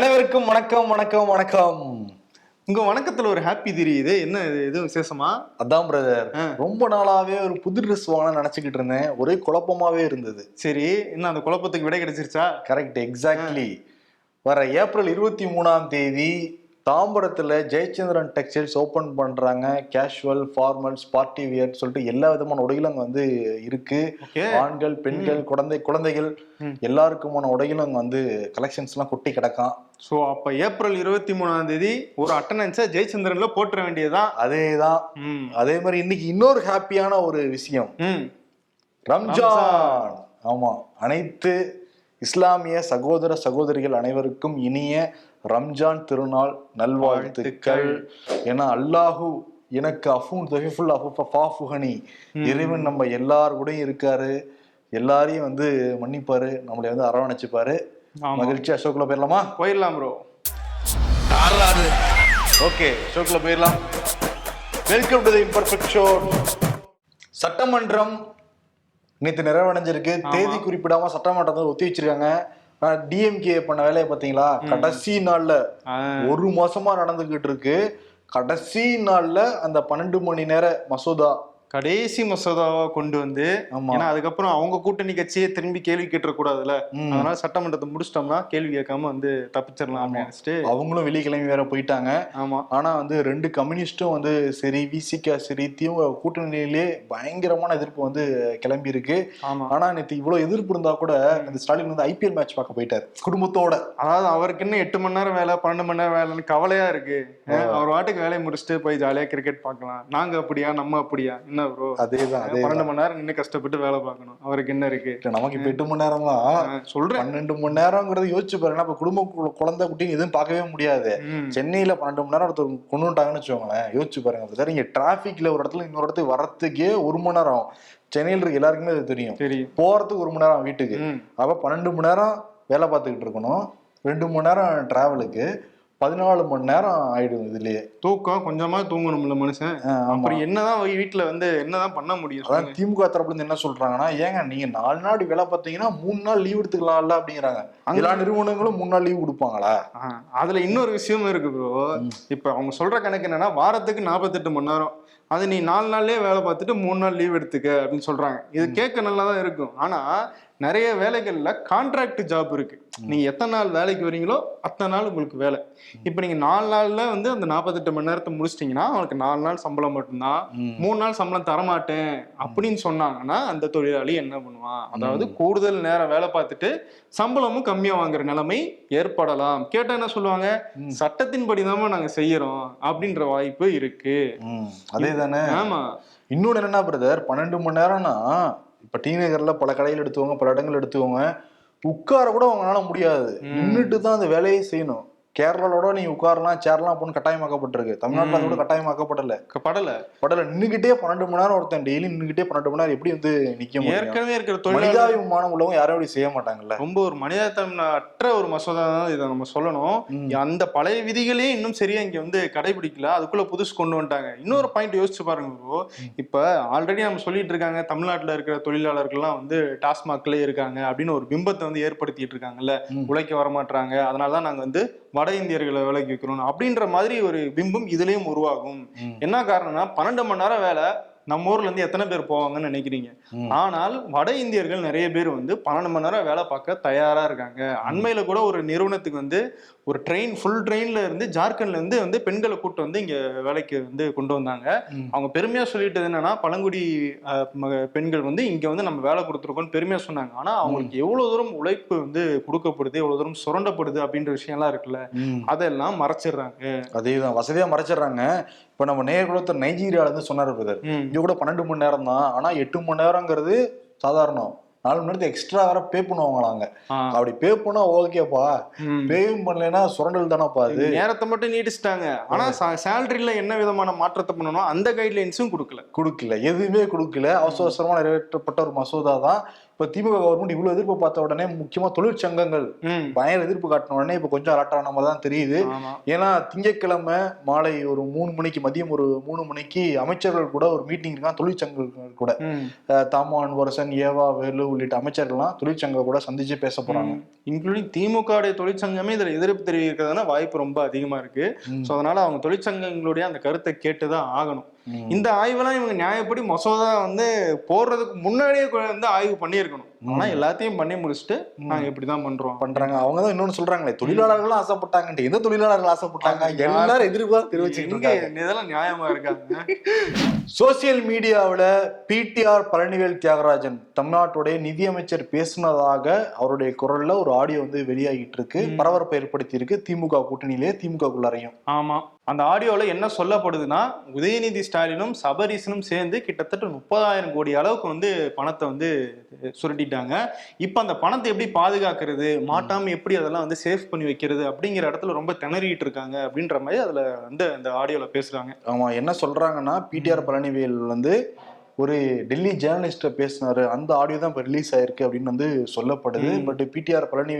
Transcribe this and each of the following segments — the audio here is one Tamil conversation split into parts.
அனைவருக்கும் வணக்கம் வணக்கம் வணக்கம். உங்க வணக்கத்துல ஒரு ஹாப்பி தெரியுது. என்ன இது? எதுவும் விசேஷமா? அதான் பிரதர். ரொம்ப நாளாவே ஒரு புது ட்ரெஸ் வாங்கணும்னு நினைச்சுக்கிட்டு இருந்தேன். ஒரே குழப்பமாவே இருந்தது. சரி. என்ன அந்த குழப்பத்துக்கு விடை கிடைச்சிருச்சா? கரெக்ட் எக்ஸாக்ட்லி வர ஏப்ரல் இருபத்தி மூணாம் தேதி தாம்பரத்துல ஜெயச்சந்திரன் டெக்ஸ்டைல்ஸ் ஓபன் பண்றாங்க. கேஷுவல் ஃபார்மல்ஸ் பார்ட்டி வியர் சொல்லிட்டு எல்லா விதமான உடைகளும் அங்க வந்து இருக்கு. ஓகே. ஆண்கள் பெண்கள் குழந்தை குழந்தைகள். எல்லாருக்குமான உடைகளும் அங்க வந்து கலெக்ஷன்ஸ் எல்லாம் கொட்டி கிடக்காம் சோ அப்ப ஏப்ரல் இருபத்தி மூணாம் தேதி ஒரு அட்டண்டன்ஸை ஜெயச்சந்திரன்ல போட்டுற வேண்டியதுதான். அதேதான். ம். அதே மாதிரி இன்னைக்கு இன்னொரு ஹாப்பியான ஒரு விஷயம். ரம்ஜான். ஆமா. அனைத்து இஸ்லாமிய சகோதர சகோதரிகள் அனைவருக்கும் இனிய ரம்ஜான் திருநாள் நல்வாழ்த்துக்கள். ஏன்னா அல்லாஹு எனக்கு அஃபூன் தொகைஃபுல் அஃபுஹனி இறைவன் நம்ம எல்லார் கூடயும் இருக்காரு. எல்லாரையும் வந்து மன்னிப்பாரு. நம்மளை வந்து அரவணைச்சுப்பாரு. மகிழ்ச்சி அசோக்ல போயிடலாமா? போயிடலாம் ப்ரோ ஓகே ஷோக்குள்ள போயிடலாம். Welcome to the imperfect show சட்டமன்றம் நேற்று நிறைவடைஞ்சிருக்கு. தேதி குறிப்பிடாம சட்டமன்றத்தை ஒத்தி வச்சிருக்காங்க. டிஎம்கே பண்ண வேலையை பாத்தீங்களா கடைசி நாள்ல ஒரு மாசமா நடந்துகிட்டு இருக்கு. கடைசி நாள்ல அந்த பன்னெண்டு மணி நேர மசோதா கடைசி மசோதாவா கொண்டு வந்து ஆமா. ஏன்னா அதுக்கப்புறம் அவங்க கூட்டணி கட்சியே திரும்பி கேள்வி கேட்டுற கூடாதுல ம். அதனால சட்டமன்றத்தை முடிச்சிட்டோம்னா கேள்வி கேட்காம வந்து தப்பிச்சிடலாம் அப்படின்னு நினைச்சிட்டு. அவங்களும் வெள்ளிக்கிழமை வேற போயிட்டாங்க. ஆமா. ஆனா வந்து ரெண்டு கம்யூனிஸ்டும் வந்து சரி விசிகா சரி திமுக கூட்டணியிலே பயங்கரமான எதிர்ப்பு வந்து கிளம்பி இருக்கு ஆனா நேத்து இவ்வளவு எதிர்ப்பு இருந்தா கூட இந்த ஸ்டாலின் வந்து ஐபிஎல் மேட்ச் பார்க்க போயிட்டாரு குடும்பத்தோட. அதாவது அவருக்கு என்ன எட்டு மணி நேரம் வேலை பன்னெண்டு மணி நேரம் வேலைன்னு கவலையா இருக்கு. அவர் வாட்டுக்கு வேலையை முடிச்சுட்டு போய் ஜாலியா கிரிக்கெட் பார்க்கலாம். நாங்க அப்படியா நம்ம அப்படியா? என்ன ப்ரோ அதேதான் அதே பன்னெண்டு மணி நேரம் நின்று கஷ்டப்பட்டு வேலை பார்க்கணும். அவருக்கு என்ன இருக்கு? நமக்கு இப்ப எட்டு மணி நேரம் தான் சொல்றேன். பன்னெண்டு மணி நேரம்ங்கிறது யோசிச்சு பாருங்க இப்ப குடும்ப குழந்தை குட்டின்னு எதுவும் பார்க்கவே முடியாது. சென்னையில பன்னெண்டு மணி நேரம் ஒருத்தர் கொண்டு வந்துட்டாங்கன்னு வச்சுக்கோங்களேன் யோசிச்சு பாருங்க. சார் இங்க டிராபிக்ல ஒரு இடத்துல இன்னொரு இடத்துக்கு வர்றதுக்கே ஒரு மணி நேரம் சென்னையில் இருக்க எல்லாருக்குமே அது தெரியும். போறதுக்கு ஒரு மணி நேரம் வீட்டுக்கு. அப்ப பன்னெண்டு மணி நேரம் வேலை பார்த்துக்கிட்டு இருக்கணும். ரெண்டு மணி நேரம் டிராவலுக்கு பதினாலு மணி நேரம் ஆயிடும் இதுலயே. தூக்கம் கொஞ்சமா தூங்கணும்ல மனுஷன். அப்புறம் என்னதான் வீட்டுல வந்து என்னதான் பண்ண முடியும் அதான். திமுக தரப்புல இருந்து என்ன சொல்றாங்கன்னா ஏங்க நீங்க நாலு நாள் வேலை பார்த்தீங்கன்னா மூணு நாள் லீவ் எடுத்துக்கலாம்ல அப்படிங்கிறாங்க. எல்லா நிறுவனங்களும் மூணு நாள் லீவ் கொடுப்பாங்களா? அதுல இன்னொரு விஷயமும் இருக்கு ப்ரோ இப்ப அவங்க சொல்ற கணக்கு என்னன்னா வாரத்துக்கு நாற்பத்தெட்டு மணி நேரம். அது நீ நாலு நாள்லயே வேலை பார்த்துட்டு மூணு நாள் லீவ் எடுத்துக்க அப்படின்னு சொல்றாங்க. இது கேட்க நல்லா தான் இருக்கும். ஆனா நிறைய வேலைகள்ல கான்ட்ராக்ட் ஜாப் இருக்கு. நீங்க எத்தனை நாள் வேலைக்கு வரீங்களோ அத்தனை நாள் உங்களுக்கு வேலை. இப்ப நீங்க நாலு நாள்ல வந்து அந்த நாற்பத்தெட்டு மணி நேரத்தை முடிச்சிட்டீங்கன்னா அவனுக்கு நாலு நாள் சம்பளம் மட்டும்தான். மூணு நாள் சம்பளம் தரமாட்டேன் அப்படின்னு சொன்னாங்கன்னா அந்த தொழிலாளி என்ன பண்ணுவான்? அதாவது கூடுதல் நேரம் வேலை பார்த்துட்டு சம்பளமும் கம்மியா வாங்குற நிலைமை ஏற்படலாம். கேட்டா என்ன சொல்லுவாங்க? சட்டத்தின்படி நாங்க செய்யறோம் அப்படின்ற வாய்ப்பு இருக்கு. ம், அதே தானே? ஆமா. இன்னொன்னு என்னன்னா பிரதர் பன்னெண்டு மணி நேரம்னா இப்ப டி நகர்ல பல கடைகள் எடுத்துக்கோங்க பல இடங்கள் எடுத்துக்கோங்க உட்கார கூட அவங்களால முடியாது. நின்றுட்டு தான் அந்த வேலையை செய்யணும். கேரளாவோட நீ உட்காரலாம் சேர்லாம் அப்படின்னு கட்டாயமாக்கப்பட்டிருக்கு. தமிழ்நாட்டுல கூட கட்டாயமாக்கப்படல. படல. படல. நின்னுகிட்டே பன்னெண்டு மணி நேரம் ஒருத்தன் டெய்லி நின்னுகிட்டே பன்னெண்டு மணி நேரம் எப்படி வந்து நிக்க முடியும்? ஏற்கனவே இருக்கிற மனிதாபிமானம் உள்ளவங்க யாரும் அப்படி செய்ய மாட்டாங்கல்ல. ரொம்ப ஒரு மனிதத்தன்மை அற்ற ஒரு மசோதா தான் இதை நம்ம சொல்லணும். அந்த பழைய விதிகளே இன்னும் சரியா இங்க வந்து கடைபிடிக்கல. அதுக்குள்ள புதுசு கொண்டு வந்துட்டாங்க. இன்னொரு பாயிண்ட் யோசிச்சு பாருங்க bro. இப்ப ஆல்ரெடி நம்ம சொல்லிட்டு இருக்காங்க. தமிழ்நாட்டுல இருக்கிற தொழிலாளர்கள்லாம் வந்து டாஸ்மாக்லயே இருக்காங்க அப்படின்னு ஒரு பிம்பத்தை வந்து ஏற்படுத்திட்டு இருக்காங்கல்ல. உழைக்க வரமாட்டாங்க அதனாலதான் நாங்க வந்து வட இந்தியர்களை வேலைக்கு வைக்கிறோம் அப்படின்ற மாதிரி ஒரு பிம்பம் இதுலயும் உருவாகும். என்ன காரணம்னா பன்னெண்டு மணி நேரம் வேலை நம்ம ஊர்ல இருந்து எத்தனை பேர் போவாங்கன்னு நினைக்கிறீங்க. ஆனால் வட இந்தியர்கள் நிறைய பேர் வந்து பன்னெண்டு மணி நேரம் வேலை பார்க்க தயாரா இருக்காங்க. அண்மையில கூட ஒரு நிறுவனத்துக்கு வந்து ஒரு ட்ரெயின் ஃபுல் ட்ரெயின்ல இருந்து ஜார்க்கண்ட்ல இருந்து வந்து பெண்களை கூட்டு வந்து இங்க வேலைக்கு வந்து கொண்டு வந்தாங்க. அவங்க பெருமையா சொல்லிட்டது என்னன்னா பழங்குடி பெண்கள் வந்து இங்க வந்து நம்ம வேலை கொடுத்துருக்கோம்னு பெருமையா சொன்னாங்க. ஆனா அவங்களுக்கு எவ்வளவு தூரம் உழைப்பு வந்து கொடுக்கப்படுது எவ்வளவு தூரம் சுரண்டப்படுது அப்படின்ற விஷயம்லாம் இருக்குல்ல ம். அதெல்லாம் மறைச்சிடுறாங்க. அதேதான் வசதியா மறைச்சிடுறாங்க. இப்ப நம்ம நேர்குலத்தர் நைஜீரியால இருந்து சொன்னாரு பிரதர். இங்க கூட பன்னெண்டு மணி நேரம் தான். ஆனா எட்டு மணி நேரங்கிறது சாதாரணம். நாலு மணி நேரத்துக்கு எக்ஸ்ட்ரா வேற பே பண்ணுவாங்களாங்க. அப்படி பே பண்ணா ஓகேப்பா. ம். பேவும் பண்ணலைன்னா சுரண்டல் தானப்பா அது. நேரத்தை மட்டும் நீடிச்சிட்டாங்க ஆனா சேலரியில என்ன விதமான மாற்றத்தை பண்ணணும் அந்த கைட்லைன்ஸும் கொடுக்கல. கொடுக்கல. எதுவுமே கொடுக்கல. அவசர அவசரமா நிறைவேற்றப்பட்ட ஒரு மசோதா தான். இப்ப திமுக கவர்மெண்ட் இவ்வளவு எதிர்ப்பு பார்த்த உடனே முக்கியமா தொழிற்சங்கங்கள் பயங்கர எதிர்ப்பு காட்டின உடனே இப்ப கொஞ்சம் அலர்ட் ஆன மாதிரி தான் தெரியுது. ஏன்னா திங்கட்கிழமை மாலை ஒரு மூணு மணிக்கு மதியம் ஒரு மூணு மணிக்கு அமைச்சர்கள் கூட ஒரு மீட்டிங் இருக்கான் தொழிற்சங்கங்கள் கூட. ம். அஹ் தாமோ அன்பரசன் ஏவா வேலு உள்ளிட்ட அமைச்சர்கள்லாம் தொழிற்சங்க கூட சந்திச்சு பேச போறாங்க. இன்க்ளூடிங் திமுக தொழிற்சங்கமே இதுல எதிர்ப்பு தெரிவிக்கிறதுனா வாய்ப்பு ரொம்ப அதிகமா இருக்கு. சோ அதனால அவங்க தொழிற்சங்கங்களுடைய அந்த கருத்தை கேட்டுதான் ஆகணும். இந்த ஆய்வெல்லாம் இவங்க நியாயப்படி மசோதா வந்து போடுறதுக்கு முன்னாடியே வந்து ஆய்வு பண்ணியிருக்கணும். ஆனா எல்லாத்தையும் பண்ணி முடிச்சுட்டு நாங்க இப்படிதான் பண்றோம். பண்றாங்க. அவங்க தான் இன்னொன்னு சொல்றாங்களே தொழிலாளர்களும் ஆசைப்பட்டாங்கன்ட்டு. எந்த தொழிலாளர்கள் ஆசைப்பட்டாங்க? எல்லாரும் தான் எங்க இருக்காங்க. இதெல்லாம் நியாயமா இருக்காங்க சோசியல் மீடியாவுல பிடிஆர் பழனிவேல் தியாகராஜன் தமிழ்நாட்டுடைய நிதியமைச்சர் பேசுனதாக அவருடைய குரல்ல ஒரு ஆடியோ வந்து வெளியாகிட்டு இருக்கு. பரபரப்பை ஏற்படுத்தி இருக்கு. திமுக கூட்டணியிலே திமுகக்குள்ளாரையும். ஆமா. அந்த ஆடியோல என்ன சொல்லப்படுதுன்னா உதயநிதி ஸ்டாலினும் சபரீசனும் சேர்ந்து கிட்டத்தட்ட முப்பதாயிரம் கோடி அளவுக்கு வந்து பணத்தை வந்து சுருட்டிட்டாங்க இப்ப அந்த பணத்தை எப்படி பாதுகாக்கிறது மாட்டாம எப்படி அதெல்லாம் வந்து சேஃப் பண்ணி வைக்கிறது அப்படிங்கிற இடத்துல ரொம்ப திணறிட்டு இருக்காங்க அப்படின்ற மாதிரி அதுல வந்து அந்த ஆடியோல பேசுறாங்க. ஆமா என்ன சொல்றாங்கன்னா பிடிஆர் பழனிவேல் வந்து ஒரு டெல்லி ஜேர்னலிஸ்ட பேசினாரு. அந்த ஆடியோ தான் இப்போ ரிலீஸ் ஆயிருக்கு அப்படின்னு வந்து சொல்லப்படுது. பட் பிடிஆர் பழனி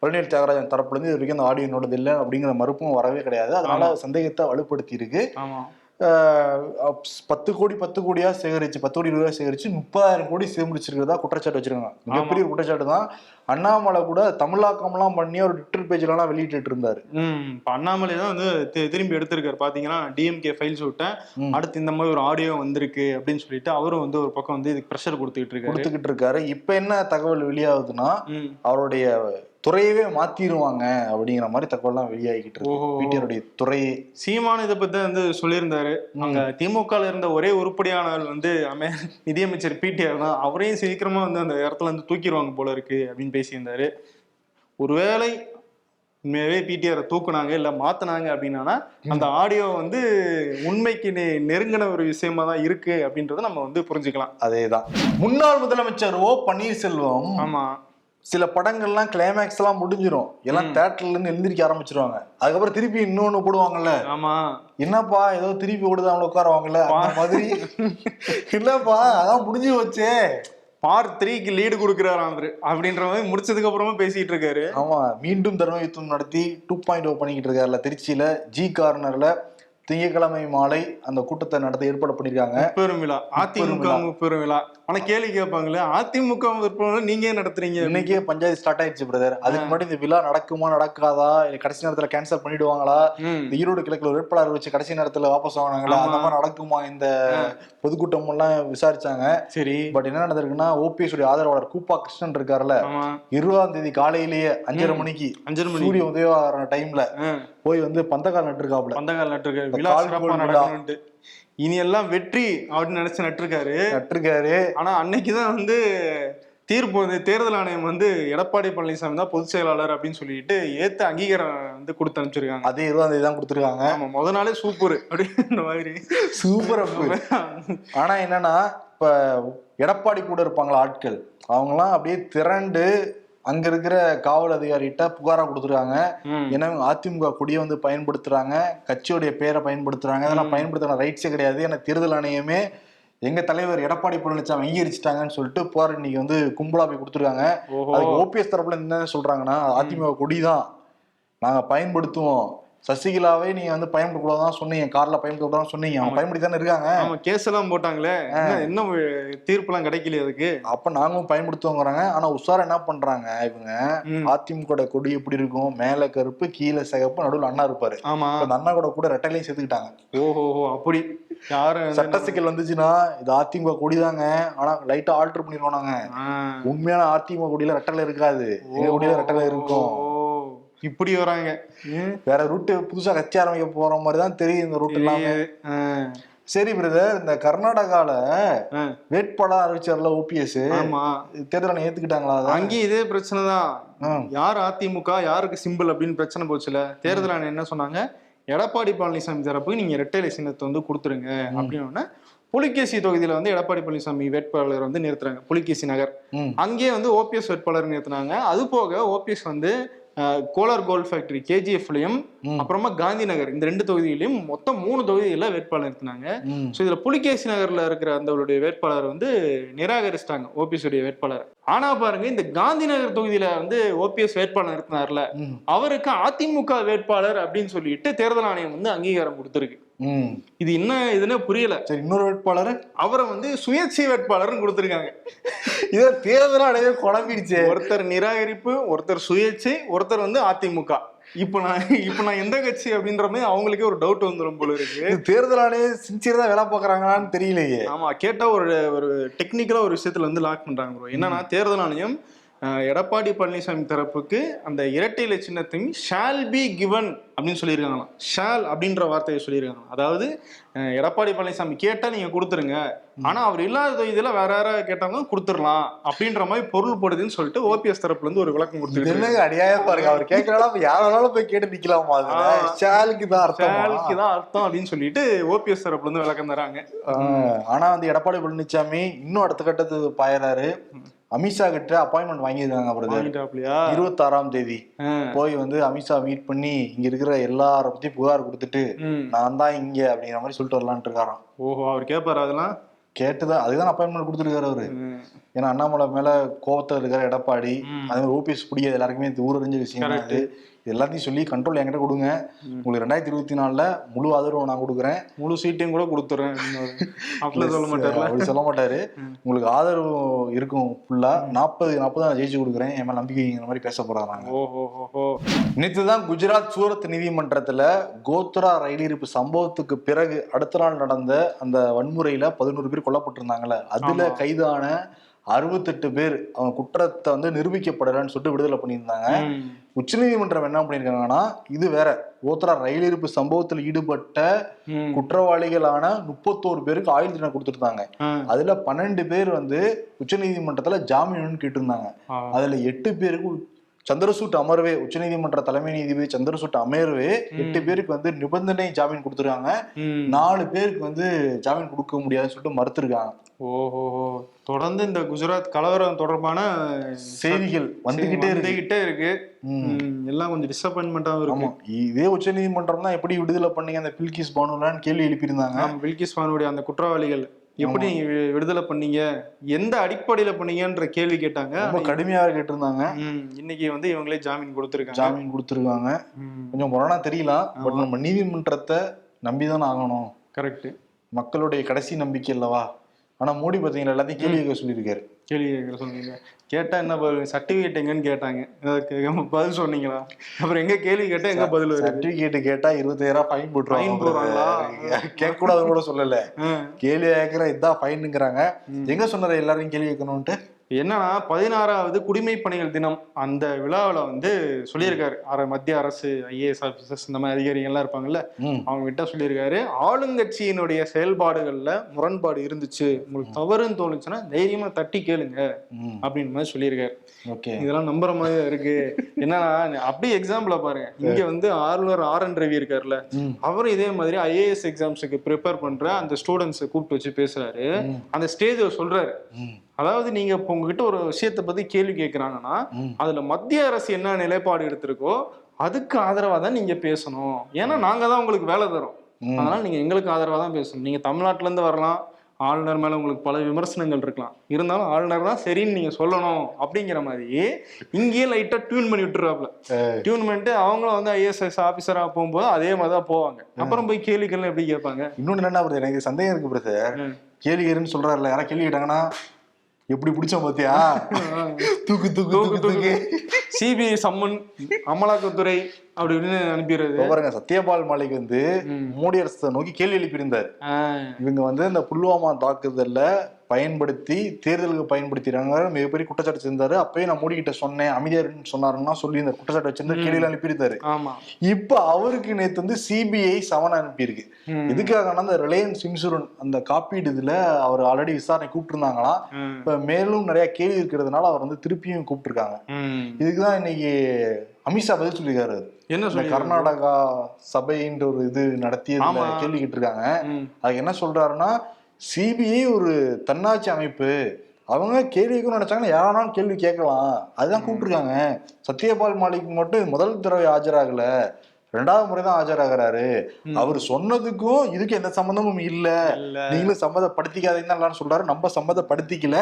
பழனிவேல் தியாகராஜன் தரப்புல இருந்து இது வரைக்கும் அந்த ஆடியோ என்னோடது இல்லை அப்படிங்கிற மறுப்பும் வரவே கிடையாது. அதனால சந்தேகத்தை வலுப்படுத்தி இருக்கு பத்து கோடி பத்து கோடியா சேகரிச்சு பத்து கோடி ரூபாய் சேகரிச்சு முப்பதாயிரம் கோடி சேமிச்சிருக்கிறதா குற்றச்சாட்டு வச்சிருக்காங்க. மிகப்பெரிய குற்றச்சாட்டு தான். அண்ணாமலை கூட தமிழாக்கம்லாம் பண்ணி ஒரு ட்விட்டர் பேஜ்லாம் வெளியிட்டு இருந்தாரு. இப்ப அண்ணாமலை தான் வந்து திரும்பி எடுத்திருக்காரு. பாத்தீங்கன்னா டிஎம்கே ஃபைல்ஸ் விட்டேன். அடுத்து இந்த மாதிரி ஒரு ஆடியோ வந்திருக்கு அப்படின்னு சொல்லிட்டு அவரும் வந்து ஒரு பக்கம் வந்து இதுக்கு ப்ரெஷர் கொடுத்துக்கிட்டு இருக்காரு. கொடுத்துக்கிட்டு இருக்காரு. இப்ப என்ன தகவல் வெளியாகுதுன்னா. அவருடைய துறையவே மாத்திருவாங்க அப்படிங்கிற மாதிரி தகவல்லாம் வெளியாகிட்டு இருக்கு. பிடிஆருடைய துறையே சீமான் இதை பத்தி வந்து சொல்லியிருந்தாரு. அங்க திமுக இருந்த ஒரே உருப்படியானவர் வந்து அமே நிதியமைச்சர் பிடிஆர் தான். அவரையும் சீக்கிரமா வந்து அந்த இடத்துல இருந்து தூக்கிடுவாங்க போல இருக்கு அப்படின்னு பேசியிருந்தாரு. ஒருவேளை உண்மையாவே பிடிஆரை தூக்குனாங்க இல்ல மாத்துனாங்க அப்படின்னா அந்த ஆடியோ வந்து உண்மைக்கு நெ- நெருங்கின ஒரு விஷயமா தான் இருக்கு அப்படின்றத நம்ம வந்து புரிஞ்சுக்கலாம். அதேதான். முன்னாள் முதலமைச்சர் ஓ பன்னீர்செல்வம் ஆமா. சில படங்கள்லாம் கிளைமேக்ஸ் எல்லாம் முடிஞ்சிரும். எல்லாம் தேட்டர்ல இருந்து எழுந்திரிக்க ஆரம்பிச்சிருவாங்க. அதுக்கப்புறம் திருப்பி இன்னொன்னு போடுவாங்கல்ல? ஆமா. என்னப்பா ஏதோ திருப்பி விடுது அவங்க உட்காருவாங்கல்ல? அந்த மாதிரி. இல்லப்பா அதான் முடிஞ்சு வச்சே பார்ட் த்ரீக்கு லீடு கொடுக்குறாராம் அவரு. அப்படின்ற மாதிரி முடிச்சதுக்கு அப்புறமா பேசிட்டு இருக்காரு. ஆமா மீண்டும் தர்ம யுத்தம் நடத்தி டூ பாயிண்ட் ஓ பண்ணிக்கிட்டு இருக்காருல திருச்சியில ஜி கார்னர்ல திங்கட்கிழமை மாலை அந்த கூட்டத்தை நடத்த ஏற்பாடு பண்ணிருக்காங்க. முப்பெரும் விழா. அதிமுக முப்பெரும் விழா. ஆனா கேள்வி கேட்பாங்களே அதிமுக விழா நீங்க ஏன் நடத்துறீங்க? இன்னைக்கே பஞ்சாயத்து ஸ்டார்ட் ஆயிடுச்சு பிரதர் அதுக்கு முன்னாடி இந்த விழா நடக்குமா நடக்காதா? கடைசி நேரத்துல கேன்சல் பண்ணிடுவாங்களா. இந்த ஈரோடு கிழக்குல வேட்பாளர் வச்சு கடைசி நேரத்துல வாபஸ் வாங்கினாங்களா? அந்த மாதிரி நடக்குமா? இந்த பொதுக்கூட்டம் எல்லாம் விசாரிச்சாங்க. சரி. பட் என்ன நடந்திருக்குன்னா ஓபிஎஸ் உடைய ஆதரவாளர் கூப்பா கிருஷ்ணன் இருக்காருல்ல. இருபதாம் தேதி காலையிலேயே அஞ்சரை மணிக்கு அஞ்சரை மணி சூரிய உதயம் டைம்ல போய் வந்து பந்தக்கால் நட்டுருக்காப்ல பந்தகால் நட்டிருக்காரு இனி எல்லாம் வெற்றி அப்படின்னு நினைச்சு நட்டிருக்காரு. நட்டிருக்காரு. ஆனா அன்னைக்குதான் வந்து தீர்ப்பு வந்து தேர்தல் ஆணையம் வந்து எடப்பாடி பழனிசாமி தான் பொதுச் செயலாளர் அப்படின்னு சொல்லிட்டு ஏத்து அங்கீகாரம் வந்து கொடுத்து அனுப்பிச்சிருக்காங்க. அதே இருபதாம் தேதி தான் கொடுத்துருக்காங்க. ஆமா முத நாளே சூப்பர் அப்படின்ற மாதிரி. சூப்பர் ஆனா என்னன்னா இப்ப எடப்பாடி கூட இருப்பாங்களா ஆட்கள்? அவங்கலாம் அப்படியே திரண்டு அங்க இருக்கிற காவல் அதிகாரிகிட்ட புகாரா கொடுத்துருக்காங்க. ஏன்னா அதிமுக கொடியை வந்து பயன்படுத்துறாங்க. கட்சியுடைய பேரை பயன்படுத்துறாங்க. அதெல்லாம் பயன்படுத்துற ரைட்ஸே கிடையாது. ஏன்னா தேர்தல் ஆணையமே எங்க தலைவர் எடப்பாடி பழனிசாமி அங்கீகரிச்சிட்டாங்கன்னு சொல்லிட்டு புகார் இன்னைக்கு வந்து கும்பலா போய் கொடுத்துருக்காங்க. அதுக்கு ஓபிஎஸ் தரப்புல என்ன சொல்றாங்கன்னா அதிமுக கொடிதான். நாங்க பயன்படுத்துவோம். சசிகலாவே நீங்க வந்து பயன்படுத்தக்கூடாதான் சொன்னீங்க. கார்ல பயன்படுத்தக்கூடாதான் சொன்னீங்க. அவங்க பயன்படுத்தி தானே இருக்காங்க? ஆமா கேஸ் எல்லாம் போட்டாங்களே என்ன- இன்னும் தீர்ப்பு எல்லாம் கிடைக்கலையே அதுக்கு? அப்ப நாங்களும் பயன்படுத்துவோங்கிறாங்க ஆனா உஷாரா என்ன பண்றாங்க? இவங்க. அதிமுக கொடி எப்படி இருக்கும்? மேல கருப்பு கீழே சிகப்பு நடுவுல அண்ணா இருப்பாரு. ஆமா. அந்த அண்ணா கூட கூட ரெட்டையிலையும் சேர்த்துக்கிட்டாங்க. ஓஹோ அப்படி. யாரு? சட்ட சிக்கல் வந்துச்சுன்னா இது அதிமுக கொடிதாங்க. ஆனா லைட்டா ஆல்டர் பண்ணிடுவோம் நாங்க. உண்மையான அதிமுக கொடியில ரெட்டலை இருக்காது. எங்க கொடியில ரெட்டலை இருக்கும். இப்படி வராங்க. வேற ரூட்டு புதுசா கட்சி ஆரம்பிக்க போற மாதிரி தான் தெரியும் இந்த ரூட் எல்லாமே சரி பிரதர் இந்த கர்நாடகால. வேட்பாளர் அறிவிச்சார்ல ஓபிஎஸ் ஆமா. தேர்தல் ஏத்துக்கிட்டாங்களா அங்கேயும் இதே பிரச்சனை தான். யார் அதிமுக யாருக்கு சிம்பிள் அப்படின்னு பிரச்சனை போச்சுல? தேர்தல் ஆணையம் என்ன சொன்னாங்க? எடப்பாடி பழனிசாமி தரப்புக்கு நீங்க இரட்டை சின்னத்தை வந்து கொடுத்துருங்க அப்படின்னு புலிகேசி தொகுதியில வந்து எடப்பாடி பழனிசாமி வேட்பாளர் வந்து நிறுத்துறாங்க புலிகேசி நகர். அங்கேயே வந்து ஓபிஎஸ் வேட்பாளர் நிறுத்தினாங்க. அது போக ஓபிஎஸ் வந்து கோலார் கோல்ட் ஃபேக்டரி கேஜிஎஃப்லையும் அப்புறமா காந்தி நகர். இந்த ரெண்டு தொகுதியிலையும் மொத்தம் மூணு தொகுதியில வேட்பாளர் நிறுத்தினாங்க. ஸோ இதுல புலிகேசி நகர்ல இருக்கிற அந்தவருடைய வேட்பாளர் வந்து நிராகரிச்சிட்டாங்க ஓபிஎஸ் உடைய வேட்பாளர். ஆனா பாருங்க இந்த காந்தி நகர் தொகுதியில வந்து ஓபிஎஸ் வேட்பாளர் நிறுத்தினார்ல. அவருக்கு அதிமுக வேட்பாளர் அப்படின்னு சொல்லிட்டு தேர்தல் ஆணையம் வந்து அங்கீகாரம் கொடுத்திருக்கு. இது என்ன இதுன்னு புரியல. சரி இன்னொரு வேட்பாளர்? அவரை வந்து சுயேட்சை வேட்பாளர்னு கொடுத்திருக்காங்க. இதை தேர்தல் அடையவே குழம்பிடுச்சு. ஒருத்தர் நிராகரிப்பு ஒருத்தர் சுயேட்சை ஒருத்தர் வந்து அதிமுக. இப்ப நான் இப்ப நான் எந்த கட்சி அப்படின்ற மாதிரி அவங்களுக்கே ஒரு டவுட் வந்துடும் போல இருக்கு. தேர்தல் ஆணையம் சின்சியரா வேலை பார்க்கறாங்களான்னு தெரியலையே. ஆமா கேட்டா ஒரு ஒரு டெக்னிக்கலா ஒரு விஷயத்துல வந்து லாக் பண்றாங்க ப்ரோ என்னன்னா தேர்தல் ஆணையம் எடப்பாடி பழனிசாமி தரப்புக்கு அந்த இரட்டை இலை சின்னத்தையும் ஷால் பி கிவன் அப்படின்னு சொல்லியிருக்காங்களாம். ஷால் அப்படின்ற வார்த்தையை சொல்லியிருக்காங்க அதாவது எடப்பாடி பழனிசாமி கேட்டா நீங்க கொடுத்துருங்க. ஆனா அவர் இல்லாத தொகுதியில வேற யாராவது கேட்டாங்க கொடுத்துடலாம் அப்படின்ற மாதிரி பொருள் படுதுன்னு சொல்லிட்டு ஓபிஎஸ் தரப்புல இருந்து ஒரு விளக்கம் என்னங்க அடியாய பாருங்க. அவர் கேட்கறதா யாராலும் போய் கேட்டு ஆ. ஷாலுக்கு தான் அர்த்தம்? ஷாலுக்கு தான் அர்த்தம் அப்படின்னு சொல்லிட்டு ஓபிஎஸ் தரப்புல இருந்து விளக்கம் தராங்க. ஆனா வந்து எடப்பாடி பழனிசாமி இன்னும் அடுத்த கட்டத்துக்கு பாயறாரு. அமித்ஷா கிட்ட அப்பாயின்மெண்ட் வாங்கியிருக்காங்க அவரது இருபத்தாறாம் தேதி. போய் வந்து அமித்ஷா மீட் பண்ணி இங்க இருக்கிற எல்லார பத்தி புகார் கொடுத்துட்டு. நான் தான் இங்க அப்படிங்கிற மாதிரி சொல்லிட்டு வரலான்ட்டு இருக்காராம் ஓஹோ அவர் கேட்பாரு அதெல்லாம் கேட்டுதான் அதுதான் அப்பாயின்மெண்ட் கொடுத்துருக்காரு அவரு. ஏன்னா அண்ணாமலை மேல கோவத்துல இருக்கிற எடப்பாடி. அதே மாதிரி ஓபிஎஸ் பிடிக்காது எல்லாருக்குமே ஊரறிஞ்ச விஷயம் இது எல்லாத்தையும் சொல்லி கண்ட்ரோல் என்கிட்ட கொடுங்க. உங்களுக்கு ரெண்டாயிரத்தி இருபத்தி நாலுல முழு ஆதரவு நான் கொடுக்குறேன். முழு சீட்டையும் கூட கொடுத்துறேன். அப்படிலாம் சொல்ல மாட்டார்ல? அப்படி சொல்ல மாட்டாரு. உங்களுக்கு ஆதரவு இருக்கும் ஃபுல்லா நாற்பது நாற்பது நான் ஜெயிச்சு கொடுக்குறேன். என் மேல நம்பிக்கைங்கிற மாதிரி பேச போறாங்க ஓஹோ நேற்று தான் குஜராத் சூரத் நீதிமன்றத்துல கோத்ரா ரயில் இருப்பு சம்பவத்துக்கு பிறகு அடுத்த நாள் நடந்த அந்த வன்முறையில பதினோரு பேர் கொல்லப்பட்டிருந்தாங்கல்ல. அதுல. கைதான அறுபத்தெட்டு பேர் அவங்க குற்றத்தை வந்து நிரூபிக்கப்படலைன்னு சொல்லிட்டு விடுதலை பண்ணியிருந்தாங்க. உச்சநீதிமன்றம் என்ன பண்ணியிருக்காங்கன்னா இது வேற கோத்ரா ரயில் இருப்பு சம்பவத்தில் ஈடுபட்ட. குற்றவாளிகளான முப்பத்தோரு பேருக்கு ஆயுள் தண்டனை கொடுத்துருந்தாங்க. அதுல பன்னெண்டு பேர் வந்து உச்சநீதிமன்றத்துல ஜாமீன் கேட்டிருந்தாங்க. அதுல எட்டு பேருக்கு சந்திரசூட் அமர்வே உச்சநீதிமன்ற தலைமை நீதிபதி சந்திரசூட் அமர்வே எட்டு பேருக்கு வந்து நிபந்தனை ஜாமீன் கொடுத்துருக்காங்க. நாலு பேருக்கு வந்து ஜாமீன் கொடுக்க முடியாதுன்னு சொல்லிட்டு மறுத்திருக்காங்க. ஓஹோ. தொடர்ந்து இந்த குஜராத் கலவரம் தொடர்பான செய்திகள் வந்துகிட்டே இருக்கு. வந்துகிட்டே இருக்கு. எல்லாம் கொஞ்சம் டிசப்பாயின்மெண்டாவும் இருக்கு. ஆமா. இதே உச்சநீதிமன்றம் தான் எப்படி விடுதலை பண்ணீங்க அந்த பில்கிஸ் பானுலான்னு கேள்வி எழுப்பியிருந்தாங்க. பில்கிஸ் பானுடைய அந்த குற்றவாளிகள். எப்படி விடுதலை பண்ணீங்க? எந்த அடிப்படையில பண்ணீங்கன்ற கேள்வி கேட்டாங்க. ரொம்ப கடுமையாக கேட்டிருந்தாங்க. இன்னைக்கு வந்து இவங்களே ஜாமீன் கொடுத்துருக்காங்க. ஜாமீன் கொடுத்துருக்காங்க. கொஞ்சம் முரணா தெரியலாம் பட் நம்ம நீதிமன்றத்தை நம்பிதான் ஆகணும். கரெக்ட் மக்களுடைய கடைசி நம்பிக்கை அல்லவா? ஆனா மோடி பாத்தீங்கன்னா எல்லாத்தையும் கேள்வி கேட்க சொல்லியிருக்காரு. கேள்வி கேட்குற சொன்னீங்க. கேட்டா என்ன பதில் சர்டிபிகேட் எங்கன்னு கேட்டாங்க. பதில் சொன்னீங்களா? அப்புறம் எங்க கேள்வி கேட்டா எங்க பதில் வருது சர்டிபிகேட் கேட்டா இருபத்தாயிரம் ஃபைன் போட்டுருவாங்க போடுறாங்களா? கேட்க கூடாது கூட சொல்லல. கேள்வி கேட்கிற இதான் ஃபைனுங்கிறாங்க எங்க சொன்னாரு எல்லாரையும் கேள்வி கேட்கணும்ட்டு என்னன்னா பதினாறாவது குடிமை பணிகள் தினம். அந்த விழாவில் வந்து சொல்லியிருக்காரு. அர மத்திய அரசு ஐஏஎஸ் ஆஃபீஸர்ஸ் இந்த மாதிரி அதிகாரிகள் எல்லாம் இருப்பாங்கல்ல அவங்க கிட்ட சொல்லியிருக்காரு. ஆளுங்கட்சியினுடைய செயல்பாடுகள்ல முரண்பாடு இருந்துச்சு. உங்களுக்கு தவறுன்னு தோணுச்சுன்னா தைரியமா தட்டி கேளுங்க அப்படின்னு மாதிரி சொல்லியிருக்காரு. ஓகே. இதெல்லாம் நம்புற மாதிரி தான் இருக்கு. என்னன்னா அப்படியே எக்ஸாம்பிள பாருங்க. இங்க வந்து ஆளுநர் ஆர் என் ரவி இருக்காருல்ல. அவரும் இதே மாதிரி ஐஏஎஸ் எக்ஸாம்ஸுக்கு ப்ரிப்பேர் பண்ற அந்த ஸ்டூடெண்ட்ஸை கூப்பிட்டு வச்சு பேசுறாரு. அந்த ஸ்டேஜ்ல சொல்றாரு. அதாவது நீங்க இப்போ உங்ககிட்ட ஒரு விஷயத்தை பத்தி கேள்வி கேட்கறாங்கன்னா. அதுல மத்திய அரசு என்ன நிலைப்பாடு எடுத்திருக்கோ அதுக்கு ஆதரவா தான் நீங்க பேசணும். ஏன்னா நாங்க தான் உங்களுக்கு வேலை தரோம். அதனால நீங்க எங்களுக்கு ஆதரவா தான் பேசணும். நீங்க தமிழ்நாட்டுல இருந்து வரலாம் ஆளுநர் மேல உங்களுக்கு பல விமர்சனங்கள் இருக்கலாம். இருந்தாலும் ஆளுநர் தான் சரின்னு நீங்க சொல்லணும் அப்படிங்கிற மாதிரி இங்கேயே லைட்டா டியூன் பண்ணி விட்டுறாப்ல டியூன் பண்ணிட்டு அவங்களும் வந்து ஐஎஸ்எஸ் ஆபீசரா போகும்போது அதே மாதிரி தான் போவாங்க. அப்புறம் போய் கேள்விகள் எப்படி கேட்பாங்க? இன்னொன்னு என்னன்னா பிரதர் எனக்கு சந்தேகம் இருக்கு பிரதர். ம். கேள்வி கேளுன்னு சொல்றாருல யாரா கேள்வி கேட்டாங்கன்னா எப்படி பிடிச்சோம் பாத்தியா? தூக்கு தூக்கு தூக்கு தூக்கு சிபிஐ சம்மன் அமலாக்கத்துறை அப்படி இப்படின்னு அனுப்பிடுறது. பாருங்க சத்யபால் மாலிக் வந்து. மோடி அரசை நோக்கி கேள்வி எழுப்பியிருந்தார். இவங்க வந்து இந்த புல்வாமா தாக்குதல்ல பயன்படுத்தி தேர்தலுக்கு பயன்படுத்திடுறாங்க மிகப்பெரிய குற்றச்சாட்டு செஞ்சாரு அப்பயே நான் மோடி கிட்ட சொன்னேன் அமைதியாருன்னு சொன்னாருன்னா சொல்லி இந்த குற்றச்சாட்டு வச்சிருந்த கேள்வியில அனுப்பியிருந்தாரு இப்ப அவருக்கு நேத்து வந்து சிபிஐ சவன் அனுப்பியிருக்கு. ம். எதுக்காகனா அந்த ரிலையன்ஸ் இன்சூரன்ஸ் அந்த காப்பீடு இதுல அவர் ஆல்ரெடி விசாரணை கூப்பிட்டுருந்தாங்களாம் ம். இப்ப மேலும் நிறைய கேள்வி இருக்கிறதுனால அவர் வந்து திருப்பியும் கூப்பிட்டுருக்காங்க. இதுக்குதான் இன்னைக்கு அமித்ஷா பதில் சொல்லியிருக்காரு. என்ன கர்நாடகா சபைன்ற ஒரு இது நடத்தி. கேள்வி கேட்டிருக்காங்க. ம். அதுக்கு என்ன சொல்றாருன்னா சிபிஐ ஒரு தன்னாட்சி அமைப்பு. அவங்க கேள்வி கேட்கணும்னு நினைச்சாங்கன்னா யாரானாலும் கேள்வி கேட்கலாம். அதுதான் கூப்பிட்டுருக்காங்க. சத்யபால் மாலிக் மட்டும் முதல் தடவை ஆஜராகல. ரெண்டாவது முறை தான் ஆஜராகிறாரு. அவர் சொன்னதுக்கும் இதுக்கு எந்த சம்பந்தமும் இல்ல. நீங்களும் சம்மதப்படுத்திக்காதீங்கன்னு எல்லாரும் சொல்றாரு. நம்ம சம்மதப்படுத்திக்கல.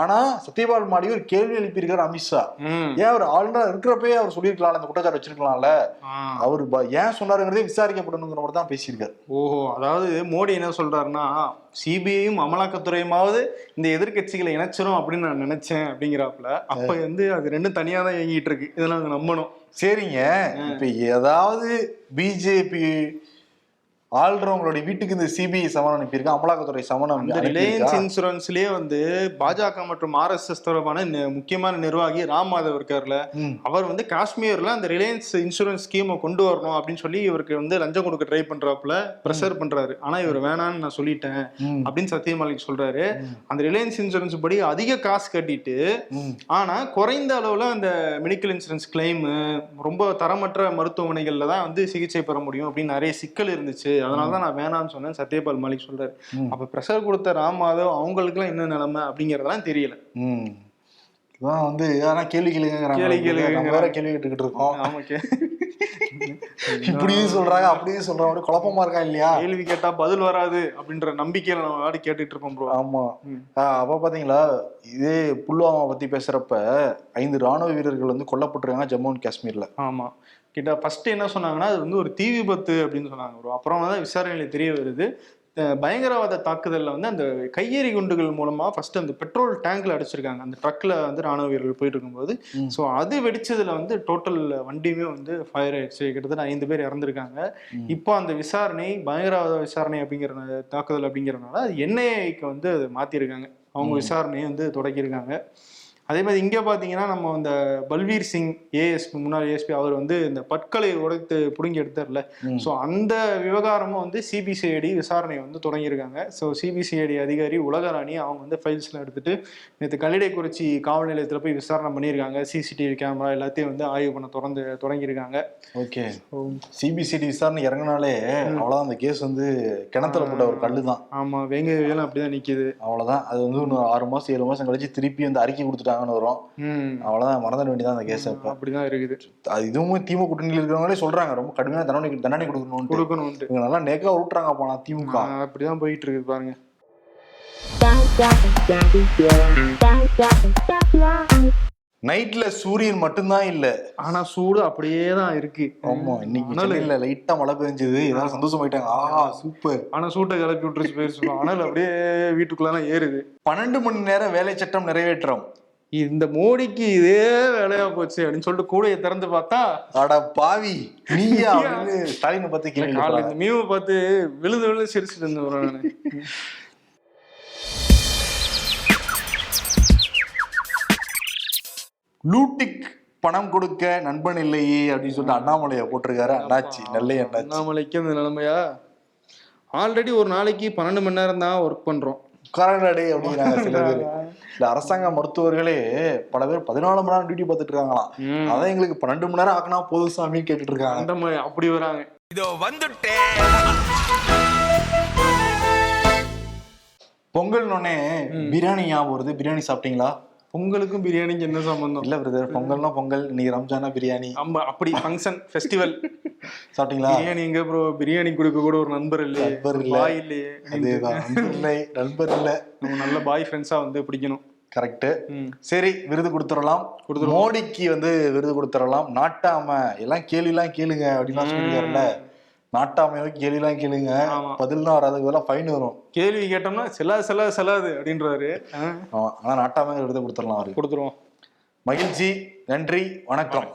ஆனா சத்யபால் மாடி ஒரு கேள்வி எழுப்பியிருக்காரு அமித்ஷா ஏன் அவர் ஆளுநர் இருக்கிறப்பவே அவர் சொல்லியிருக்கலாம் அந்த குற்றச்சாட்டு வச்சிருக்கலாம்ல. அவர் ஏன் சொன்னாருங்கிறதே விசாரிக்கப்படணுங்கிற மாதிரி தான் பேசியிருக்காரு. ஓஹோ அதாவது மோடி என்ன சொல்றாருன்னா சிபிஐயும் அமலாக்கத்துறையுமாவது இந்த எதிர்க்கட்சிகளை இணைச்சிரும் அப்படின்னு நான் நினைச்சேன் அப்படிங்கிறாப்புல. அப்ப வந்து அது ரெண்டும் தனியா தான் இயங்கிட்டு இருக்கு. இதை நாங்க நம்பணும். சரிங்க. இப்ப ஏதாவது பிஜேபி ஆள்றவங்களுடைய வீட்டுக்கு இந்த சிபிஐ சமன் அனுப்பியிருக்கா அமலாக்கத்துறை சமன் இந்த அனுப்பியிருக்கா ரிலையன்ஸ் இன்சூரன்ஸ்லயே வந்து பாஜக மற்றும் ஆர்எஸ்எஸ் தொடர்பான நி- முக்கியமான நிர்வாகி ராம் மாதவ் இருக்காருல்ல ம். அவர் வந்து காஷ்மீர்ல அந்த ரிலையன்ஸ் இன்சூரன்ஸ் ஸ்கீமை கொண்டு வரணும் அப்படின்னு சொல்லி இவருக்கு வந்து லஞ்சம் கொடுக்க ட்ரை பண்றாப்புல ப்ரெஷர் பண்றாரு ஆனா இவர் வேணான்னு நான் சொல்லிட்டேன். அப்படின்னு சத்யமாலிக் சொல்றாரு அந்த ரிலையன்ஸ் இன்சூரன்ஸ் படி அதிக காசு கட்டிட்டு. ஆனா குறைந்த அளவுல அந்த மெடிக்கல் இன்சூரன்ஸ் கிளைம் ரொம்ப தரமற்ற மருத்துவமனைகள்ல தான் வந்து சிகிச்சை பெற முடியும் அப்படின்னு நிறைய சிக்கல் இருந்துச்சு அதனால தான் நான் வேணாம்னு சொன்னேன். சத்யபால் மாலிக் சொல்றாரு. அப்ப ப்ரெஷர் கொடுத்த ராம் மாதவ் அவங்களுக்குலாம் என்ன நிலைமை அப்படிங்கறதெல்லாம் தெரியல. இதான் வந்து ஆனா கேள்வி கேள்வி கேளுங்கறாங்க. நம்ம வேற கேள்வி கேட்டுக்கிட்டு இருக்கோம். ஆமா கே- இப்படியும் சொல்றாங்க அப்படியும் சொல்றாங்க. அப்படியே குழப்பமா இருக்கா இல்லையா? கேள்வி கேட்டா பதில் வராது அப்படின்ற நம்பிக்கையில நம்ம வாடி கேட்டுட்டு இருக்கோம் ப்ரோ ஆமா. அப்ப பாத்தீங்களா? இதே புல்வாமா பத்தி பேசுறப்ப ஐந்து ராணுவ வீரர்கள் வந்து கொல்லப்பட்டிருக்காங்க ஜம்மு அண்ட் காஷ்மீர்ல. ஆமா. கிட்ட ஃபர்ஸ்ட் என்ன சொன்னாங்கன்னா அது வந்து ஒரு தீ விபத்து அப்படின்னு சொன்னாங்க ப்ரோ அப்புறம் தான் விசாரணையில தெரிய வருது. பயங்கரவாத தாக்குதல்ல வந்து அந்த கையெறி குண்டுகள் மூலமா ஃபர்ஸ்ட் அந்த பெட்ரோல் டேங்க்ல அடிச்சிருக்காங்க. அந்த ட்ரக்ல வந்து ராணுவ வீரர்கள் போயிட்டு இருக்கும்போது. ஸோ அது வெடிச்சதுல வந்து டோட்டல் வண்டியுமே வந்து ஃபயர் ஆயிடுச்சு. கிட்டத்தட்ட ஐந்து பேர் இறந்துருக்காங்க. இப்போ அந்த விசாரணை பயங்கரவாத விசாரணை அப்படிங்கிற தாக்குதல் அப்படிங்கறதுனால அது என்ஐஏக்கு வந்து அது மாத்திருக்காங்க. அவங்க. விசாரணையை வந்து தொடக்கியிருக்காங்க. அதே மாதிரி இங்க பாத்தீங்கன்னா நம்ம அந்த பல்வீர் சிங் ஏஎஸ்பி முன்னாள் ஏஎஸ்பி அவர் வந்து இந்த பற்களை உடைத்து புடுங்கி எடுத்தார்ல. ஸோ அந்த விவகாரமும் வந்து சிபிசிஐடி விசாரணை வந்து தொடங்கியிருக்காங்க. ஸோ சிபிசிஐடி அதிகாரி உலகராணி அவங்க வந்து ஃபைல்ஸ்லாம் எடுத்துட்டு நேற்று கல்லிடைக்குறிச்சி காவல் நிலையத்தில் போய் விசாரணை பண்ணியிருக்காங்க. சிசிடிவி கேமரா எல்லாத்தையும் வந்து ஆய்வு பண்ண தொடர்ந்து தொடங்கியிருக்காங்க. ஓகே. சிபிசிடி விசாரணை இறங்கினாலே அவ்வளவுதான். அந்த கேஸ் வந்து கிணத்துல போட்ட ஒரு கல்லு தான் ஆமா. வேங்க அப்படிதான் நிக்குது. அவ்வளவுதான். அது வந்து இன்னும் ஆறு மாசம் ஏழு மாசம் கழிச்சு திருப்பி வந்து அறிக்கை கொடுத்துட்டாங்கன்னு வரும் அவ்வளவுதான் மறந்துட வேண்டியதான் அந்த கேஸ் அப்ப. அப்படிதான் இருக்குது. அது இதுவும் திமுக கூட்டணியில் இருக்கிறவங்களே சொல்றாங்க ரொம்ப கடுமையான தண்டனை தண்டனை கொடுக்கணும்னு கொடுக்கணும்ட்டு இவங்க நல்லா நேக்கா விட்டுறாங்க போனா திமுக. அப்படிதான் போயிட்டு இருக்குது பாருங்க நைட்ல சூரியன் மட்டும்தான் இல்ல. ஆனா சூடு அப்படியே தான் இருக்கு. ஆமா இன்னைக்கு சென்னையில லைட்டா மழை பெஞ்சது. எல்லாரும் சந்தோஷமாயிட்டாங்க. ஆஹா சூப்பர் ஆனா சூட்டை கிளப்பி விட்டுருச்சு போயிருச்சு ஆனால் அப்படியே வீட்டுக்குள்ளலாம் ஏறுது. பன்னெண்டு மணி நேரம் வேலை சட்டம் நிறைவேற்றம். இந்த மோடிக்கு இதே வேலையா போச்சு அப்படின்னு சொல்லிட்டு கூடையை திறந்து பார்த்தா அட பாவி நீயா ஸ்டாலினை கேட்கறாங்க. இந்த மீமை பார்த்து விழுது விழுது சிரிச்சிட்டு இருந்தேன் நானு லூட்டிக் பணம் கொடுக்க நண்பன் இல்லையே அப்படின்னு சொல்லிட்டு அண்ணாமலையை போட்டிருக்காரு. அண்ணாச்சி நெல்லை அண்ணாச்சி. அண்ணாமலைக்கு அந்த நிலைமையா? ஆல்ரெடி ஒரு நாளைக்கு பன்னெண்டு மணி நேரம் தான் ஒர்க் பண்றோம். உட்காரடே அப்படிங்கிறாங்க சில பேர். இல்ல அரசாங்க மருத்துவர்களே பல பேர் பதினாலு மணி நேரம் டியூட்டி பார்த்துட்டு இருக்காங்களாம். அதான் எங்களுக்கு பன்னெண்டு மணி நேரம் ஆக்கினா போதும் சாமின்னு கேட்டுட்டு இருக்காங்க அந்த மாதிரி அப்படி வராங்க. இதோ வந்துட்டேன் பொங்கல் உடனே பிரியாணி ஞாபகம் வருது. பிரியாணி சாப்பிட்டீங்களா? பொங்கலுக்கும் பிரியாணிக்கு என்ன சம்பந்தம்? இல்ல பிரதர் பொங்கல்னா பொங்கல் இன்னைக்கு ரம்ஜானா பிரியாணி. ஆமா அப்படி ஃபங்க்ஷன் ஃபெஸ்டிவல் சாப்பிட்டீங்களா? பிரியாணி எங்க ப்ரோ பிரியாணி கொடுக்க கூட ஒரு நண்பர் இல்லையே. நண்பர் இல்ல. பாய் இல்லையே. அதேதான். நண்பர் இல்லை நண்பர் இல்ல. நம்ம நல்ல பாய் ஃப்ரெண்ட்ஸா வந்து பிடிக்கணும். கரெக்ட். சரி விருது கொடுத்துடலாம். மோடிக்கு வந்து விருது கொடுத்துடலாம். நாட்டாம எல்லாம் கேள்வி எல்லாம் கேளுங்க அப்படின்லாம் சொல்லிருக்காருல்ல நாட்டாமையாவே கேள்வி எல்லாம் கேளுங்க. பதில் தான் வராது இதெல்லாம் ஃபைன் வரும். கேள்வி கேட்டோம்னா செல்லாது செல்லாது செல்லாது அப்படின்றாரு. ஆனா நாட்டாமை விருது கொடுத்துடலாம் அவருக்கு கொடுத்துருவோம். மகிழ்ச்சி நன்றி வணக்கம்.